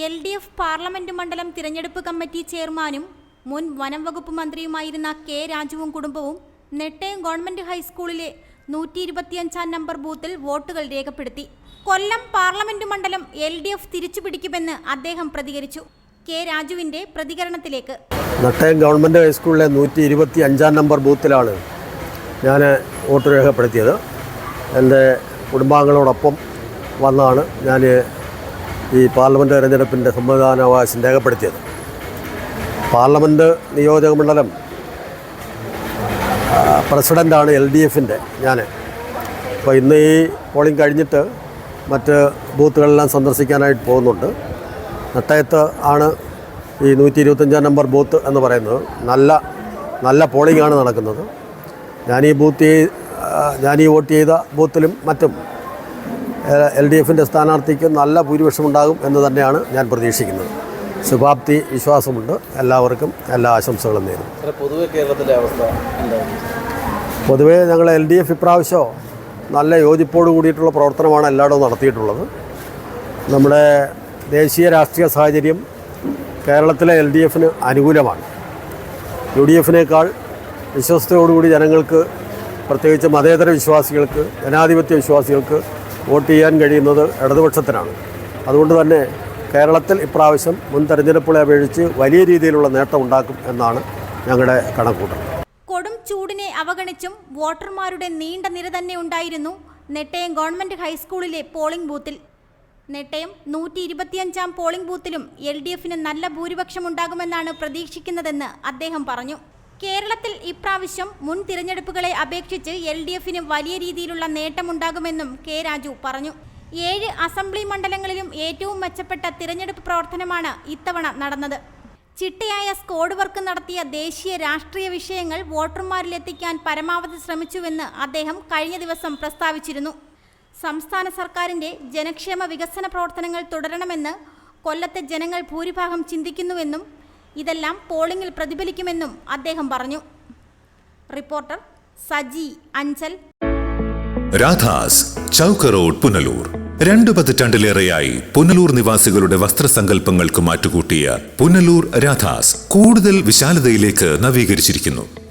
L D F parliament മണ്ഡലം തിരഞ്ഞെടുപ്പ് committee ചെയർമാനും മുൻ വനം വകുപ്പ് മന്ത്രിയുമായിരുന്ന കെ രാജുവും കുടുംബവും നെട്ടയം ഗവൺമെന്റ് ഹൈസ്കൂളിലെ നൂറ്റി ഇരുപത്തിയഞ്ചാം നമ്പർ ബൂത്തിൽ വോട്ടുകൾ രേഖപ്പെടുത്തി. കൊല്ലം പാർലമെന്റ് മണ്ഡലം എൽ ഡി എഫ് തിരിച്ചുപിടിക്കുമെന്ന് അദ്ദേഹം പ്രതികരിച്ചു. കെ രാജുവിന്റെ പ്രതികരണത്തിലേക്ക്. നെട്ടയം ഗവൺമെന്റ് ഹൈസ്കൂളിലെ നൂറ്റി ഇരുപത്തി അഞ്ചാം നമ്പർ ബൂത്തിലാണ് ഞാൻ വോട്ട് രേഖപ്പെടുത്തിയത്. എന്റെ കുടുംബാംഗങ്ങളോടൊപ്പം വന്നാണ് ഞാൻ ഈ പാർലമെന്റ് തെരഞ്ഞെടുപ്പിന്റെ സമ്മതിദാനാവകാശം രേഖപ്പെടുത്തിയത്. പാർലമെന്റ് നിയോജക മണ്ഡലം പ്രസിഡന്റാണ് എൽ ഡി എഫിന്റെ ഞാൻ അപ്പോൾ ഇന്ന് ഈ പോളിംഗ് കഴിഞ്ഞിട്ട് മറ്റ് ബൂത്തുകളെല്ലാം സന്ദർശിക്കാനായിട്ട് പോകുന്നുണ്ട്. നട്ടയത്ത് ആണ് ഈ നൂറ്റി ഇരുപത്തഞ്ചാം നമ്പർ ബൂത്ത് എന്ന് പറയുന്നത്. നല്ല നല്ല പോളിംഗ് ആണ് നടക്കുന്നത്. ഞാൻ ഈ ബൂത്ത് ഞാൻ ഈ വോട്ട് ചെയ്ത ബൂത്തിലും മറ്റും എൽ ഡി എഫിന്റെ സ്ഥാനാർത്ഥിക്ക് നല്ല ഭൂരിപക്ഷം ഉണ്ടാകും എന്ന് തന്നെയാണ് ഞാൻ പ്രതീക്ഷിക്കുന്നത്. ശുഭാപ്തി വിശ്വാസമുണ്ട്. എല്ലാവർക്കും എല്ലാ ആശംസകളും നേരും പൊതുവെ കേരളത്തിലെ അവസ്ഥ പൊതുവേ ഞങ്ങൾ എൽ ഡി എഫ് ഇപ്രാവശ്യം നല്ല യോജിപ്പോട് കൂടിയിട്ടുള്ള പ്രവർത്തനമാണ് എല്ലായിടവും നടത്തിയിട്ടുള്ളത്. നമ്മുടെ ദേശീയ രാഷ്ട്രീയ സാഹചര്യം കേരളത്തിലെ എൽ ഡി എഫിന് അനുകൂലമാണ്. യു ഡി എഫിനേക്കാൾ വിശ്വസ്തയോടുകൂടി ജനങ്ങൾക്ക് പ്രത്യേകിച്ച് മതേതര വിശ്വാസികൾക്ക് ജനാധിപത്യ വിശ്വാസികൾക്ക് വോട്ട് ചെയ്യാൻ കഴിയുന്നത് ഇടതുപക്ഷത്തിനാണ്. അതുകൊണ്ട് തന്നെ കേരളത്തിൽ ഇപ്രാവശ്യം മുൻ തെരഞ്ഞെടുപ്പുകളെ അപേക്ഷിച്ച് വലിയ രീതിയിലുള്ള നേട്ടം ഉണ്ടാക്കും എന്നാണ് ഞങ്ങളുടെ കണക്കൂട്ടൽ കൊടും ചൂടിനെ അവഗണിച്ചും വോട്ടർമാരുടെ നീണ്ട നിര തന്നെ ഉണ്ടായിരുന്നു നെട്ടയം ഗവൺമെന്റ് ഹൈസ്കൂളിലെ പോളിംഗ് ബൂത്തിൽ. നെട്ടയം നൂറ്റി ഇരുപത്തിയഞ്ചാം പോളിംഗ് ബൂത്തിലും എൽ ഡി എഫിന് നല്ല ഭൂരിപക്ഷം ഉണ്ടാകുമെന്നാണ് പ്രതീക്ഷിക്കുന്നതെന്ന് അദ്ദേഹം പറഞ്ഞു. കേരളത്തിൽ ഇപ്രാവശ്യം മുൻ തിരഞ്ഞെടുപ്പുകളെ അപേക്ഷിച്ച് എൽ ഡി എഫിന് വലിയ രീതിയിലുള്ള നേട്ടമുണ്ടാകുമെന്നും കെ രാജു പറഞ്ഞു. ഏഴ് അസംബ്ലി മണ്ഡലങ്ങളിലും ഏറ്റവും മെച്ചപ്പെട്ട തിരഞ്ഞെടുപ്പ് പ്രവർത്തനമാണ് ഇത്തവണ നടന്നത്. ചിട്ടയായ സ്കോഡ് വർക്ക് നടത്തിയ ദേശീയ രാഷ്ട്രീയ വിഷയങ്ങൾ വോട്ടർമാരിലെത്തിക്കാൻ പരമാവധി ശ്രമിച്ചുവെന്ന് അദ്ദേഹം കഴിഞ്ഞ ദിവസം പ്രസ്താവിച്ചിരുന്നു. സംസ്ഥാന സർക്കാരിന്റെ ജനക്ഷേമ വികസന പ്രവർത്തനങ്ങൾ തുടരണമെന്ന് കൊല്ലത്തെ ജനങ്ങൾ ഭൂരിഭാഗം ചിന്തിക്കുന്നുവെന്നും ഇതെല്ലാം പോളിംഗിൽ പ്രതിഫലിക്കുമെന്നും അദ്ദേഹം പറഞ്ഞു. റിപ്പോർട്ടർ സജി അഞ്ചൽ. രാധാസ് ചൗക്ക് റോഡ് പുനലൂർ. രണ്ടു പതിറ്റാണ്ടിലേറെയായി പുനലൂർ നിവാസികളുടെ വസ്ത്രസങ്കല്പങ്ങൾക്ക് മാറ്റുകൂട്ടിയ പുനലൂർ രാധാസ് കൂടുതൽ വിശാലതയിലേക്ക് നവീകരിച്ചിരിക്കുന്നു.